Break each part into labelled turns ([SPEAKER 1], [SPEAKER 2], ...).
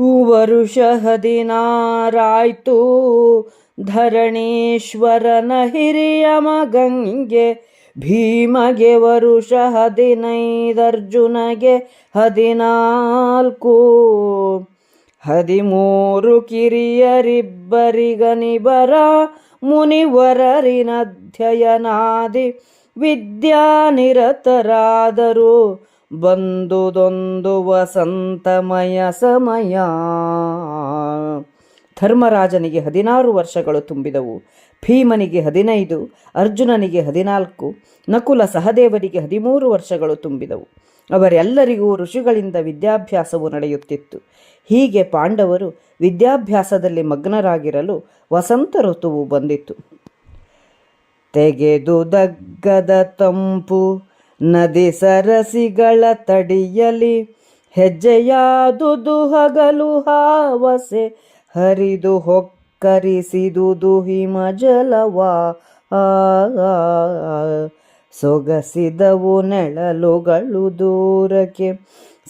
[SPEAKER 1] ವರುಷ ಹದಿನಾರಾಯ್ತು ಧರಣೇಶ್ವರನ ಹಿರಿಯ ಮಗಂಗೆ ಭೀಮಗೆ ವರುಷ ಹದಿನೈದರ್ಜುನಗೆ ಹದಿನಾಲ್ಕು. ಹದಿಮೂರು ಕಿರಿಯರಿಬ್ಬರಿಗನಿಬರ ಮುನಿವರರಿನಧ್ಯಯನಾದಿ ವಿದ್ಯಾನಿರತರಾದರು. ಬಂದುದೊಂದು ವಸಂತಮಯ ಸಮಯ. ಧರ್ಮರಾಜನಿಗೆ ಹದಿನಾರು ವರ್ಷಗಳು ತುಂಬಿದವು. ಭೀಮನಿಗೆ ಹದಿನೈದು, ಅರ್ಜುನನಿಗೆ ಹದಿನಾಲ್ಕು, ನಕುಲ ಸಹದೇವರಿಗೆ ಹದಿಮೂರು ವರ್ಷಗಳು ತುಂಬಿದವು. ಅವರೆಲ್ಲರಿಗೂ ಋಷಿಗಳಿಂದ ವಿದ್ಯಾಭ್ಯಾಸವು ನಡೆಯುತ್ತಿತ್ತು. ಹೀಗೆ ಪಾಂಡವರು ವಿದ್ಯಾಭ್ಯಾಸದಲ್ಲಿ ಮಗ್ನರಾಗಿರಲು ವಸಂತ ಋತುವು ಬಂದಿತು ತೆಗೆದು ದಗ್ಗದ ತಂಪು ನದಿ ಸರಸಿಗಳ ತಡಿಯಲಿ, ಹೆಜ್ಜೆಯಾದುದು ಹಗಲು ಹಾವಸೆ, ಹರಿದು ಹೊಕ್ಕರಿಸಿದುದು ಜಲವಾ. ಸೊಗಸಿದವು ನೆಳಲುಗಳು ದೂರಕ್ಕೆ,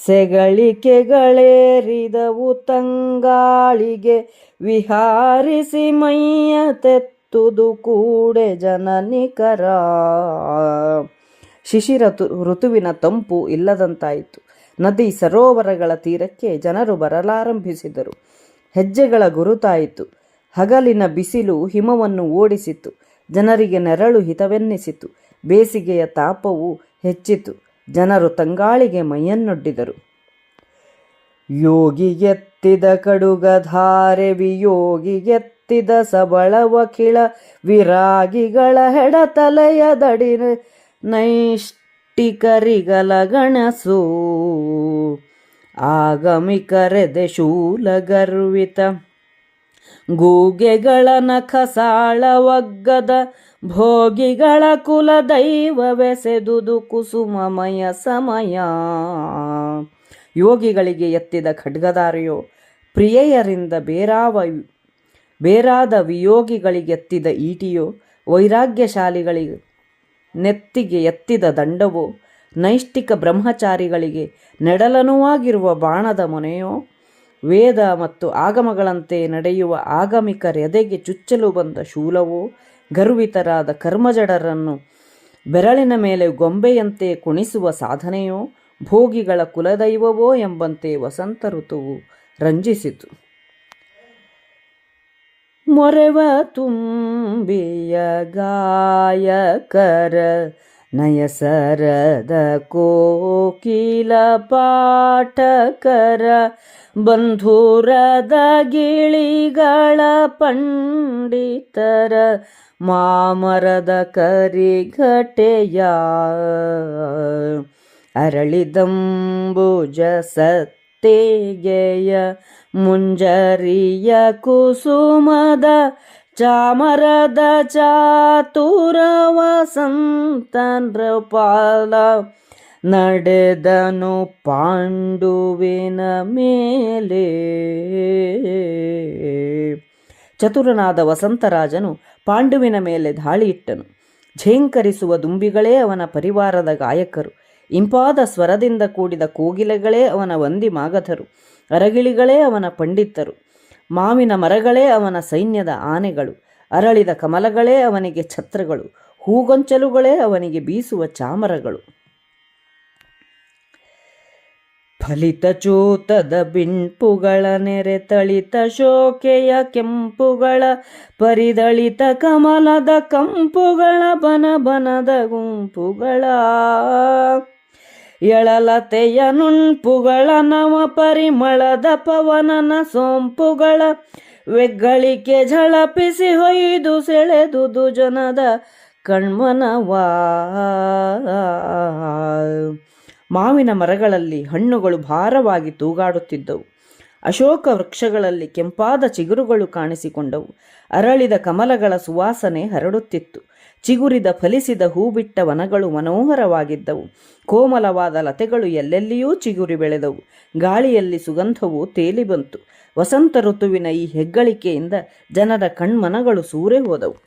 [SPEAKER 1] ಸೆಗಳಿಕೆಗಳೇರಿದವು ತಂಗಾಳಿಗೆ, ವಿಹಾರಿಸಿ ಮೈಯ ತೆತ್ತುದು ಕೂಡೆ ಜನನಿಕರ ಶಿಶಿರ ಋತುವಿನ ತಂಪು ಇಲ್ಲದಂತಾಯಿತು. ನದಿ ಸರೋವರಗಳ ತೀರಕ್ಕೆ ಜನರು ಬರಲಾರಂಭಿಸಿದರು. ಹೆಜ್ಜೆಗಳ ಗುರುತಾಯಿತು. ಹಗಲಿನ ಬಿಸಿಲು ಹಿಮವನ್ನು ಓಡಿಸಿತು. ಜನರಿಗೆ ನೆರಳು ಹಿತವೆನ್ನಿಸಿತು. ಬೇಸಿಗೆಯ ತಾಪವು ಹೆಚ್ಚಿತು. ಜನರು ತಂಗಾಳಿಗೆ ಮೈಯನ್ನೊಡ್ಡಿದರು. ಯೋಗಿ ಎತ್ತಿದ ಕಡುಗಧಾರೆ ವಿಯೋಗಿಗೆತ್ತಿದ ಸಬಳವ ಕಿಳ ವಿರಾಗಿಗಳ ಹೆಡತಲೆಯ ದಡಿ ನೈಷ್ಟಿಕರಿಗಲ ಗಣಸು ಆಗಮಿಕರೆದೆ ಶೂಲಗರ್ವಿತ. ಗೂಗೆಗಳ ನಖಸಾಳ ಒಗ್ಗದ ಭೋಗಿಗಳ ಕುಲ ದೈವವೆಸೆದುದು ಕುಸುಮಮಯ ಸಮಯ. ಯೋಗಿಗಳಿಗೆ ಎತ್ತಿದ ಖಡ್ಗದಾರಿಯೋ ಪ್ರಿಯೆಯರಿಂದ ಬೇರಾವ ಬೇರಾದ ವಿಯೋಗಿಗಳಿಗೆತ್ತಿದ ಈಟಿಯೋ ವೈರಾಗ್ಯಶಾಲಿಗಳಿಗೆ ನೆತ್ತಿಗೆ ಎತ್ತಿದ ದಂಡವೋ ನೈಷ್ಠಿಕ ಬ್ರಹ್ಮಚಾರಿಗಳಿಗೆ ನೆಡಲನುವಾಗಿರುವ ಬಾಣದ ಮೊನೆಯೋ? ವೇದ ಮತ್ತು ಆಗಮಗಳಂತೆ ನಡೆಯುವ ಆಗಮಿಕರೆದೆಗೆ ಚುಚ್ಚಲು ಬಂದ ಶೂಲವೋ? ಗರ್ವಿತರಾದ ಕರ್ಮಜಡರನ್ನು ಬೆರಳಿನ ಮೇಲೆ ಗೊಂಬೆಯಂತೆ ಕುಣಿಸುವ ಸಾಧನೆಯೋ? ಭೋಗಿಗಳ ಕುಲದೈವವೋ? ಎಂಬಂತೆ ವಸಂತ ಋತುವು ರಂಜಿಸಿತು. ಮೊರೆವ ತುಂಬಿಯ ಗಾಯಕರ ನಯಸರದ ಕೋಕಿಲ ಪಾಠಕರ ಬಂಧುರದ ಗಿಳಿಗಳ ಪಂಡಿತರ ಮಾಮರದ ಕರಿಘಟೆಯ ಅರಳಿದಂಬುಜ ಸತ್ತೇಗೆಯ ಮುಂಜರಿಯ ಕುಸುಮದ ಚಾಮರದ ಚಾತುರ ವಸಂತನ್ರಪಾಲ ನಡೆದನು ಪಾಂಡುವಿನ ಮೇಲೆ. ಚತುರನಾದ ವಸಂತರಾಜನು ಪಾಂಡುವಿನ ಮೇಲೆ ಧಾಳಿಯಿಟ್ಟನು ಝೇಂಕರಿಸುವ ದುಂಬಿಗಳೇ ಅವನ ಪರಿವಾರದ ಗಾಯಕರು. ಇಂಪಾದ ಸ್ವರದಿಂದ ಕೂಡಿದ ಕೋಗಿಲೆಗಳೇ ಅವನ ವಂದಿ ಮಾಗಧರು, ಅರಗಿಳಿಗಳೇ ಅವನ ಪಂಡಿತರು, ಮಾವಿನ ಮರಗಳೇ ಅವನ ಸೈನ್ಯದ ಆನೆಗಳು, ಅರಳಿದ ಕಮಲಗಳೇ ಅವನಿಗೆ ಛತ್ರಗಳು, ಹೂಗೊಂಚಲುಗಳೇ ಅವನಿಗೆ ಬೀಸುವ ಚಾಮರಗಳು. ಫಲಿತ ಚೂತದ ಬಿಂಪುಗಳ ನೆರೆ ತಳಿತ ಶೋಕೆಯ ಕೆಂಪುಗಳ, ಪರಿದಳಿತ ಕಮಲದ ಕಂಪುಗಳ ಬನ ಬನದ ಗುಂಪುಗಳ. ಎಳಲತೆಯ ನುಣ್ಪುಗಳ ನವ ಪರಿಮಳದ ಪವನನ ಸೋಂಪುಗಳ ವೆಗ್ಗಳಿಕೆ ಝಳಪಿಸಿ ಹೊಯ್ದು ಸೆಳೆದುದು ಜನದ ಕಣ್ಮನವಾ. ಮಾವಿನ ಮರಗಳಲ್ಲಿ ಹಣ್ಣುಗಳು ಭಾರವಾಗಿ ತೂಗಾಡುತ್ತಿದ್ದವು. ಅಶೋಕ ವೃಕ್ಷಗಳಲ್ಲಿ ಕೆಂಪಾದ ಚಿಗುರುಗಳು ಕಾಣಿಸಿಕೊಂಡವು. ಅರಳಿದ ಕಮಲಗಳ ಸುವಾಸನೆ ಹರಡುತ್ತಿತ್ತು. ಚಿಗುರಿದ ಫಲಿಸಿದ ಹೂಬಿಟ್ಟ ವನಗಳು ಮನೋಹರವಾಗಿದ್ದವು. ಕೋಮಲವಾದ ಲತೆಗಳು ಎಲ್ಲೆಲ್ಲಿಯೂ ಚಿಗುರಿ ಬೆಳೆದವು. ಗಾಳಿಯಲ್ಲಿ ಸುಗಂಧವು ತೇಲಿ ಬಂತು ವಸಂತ ಋತುವಿನ ಈ ಹೆಗ್ಗಳಿಕೆಯಿಂದ ಜನರ ಕಣ್ಮನಗಳು ಸೂರೆ ಹೋದವು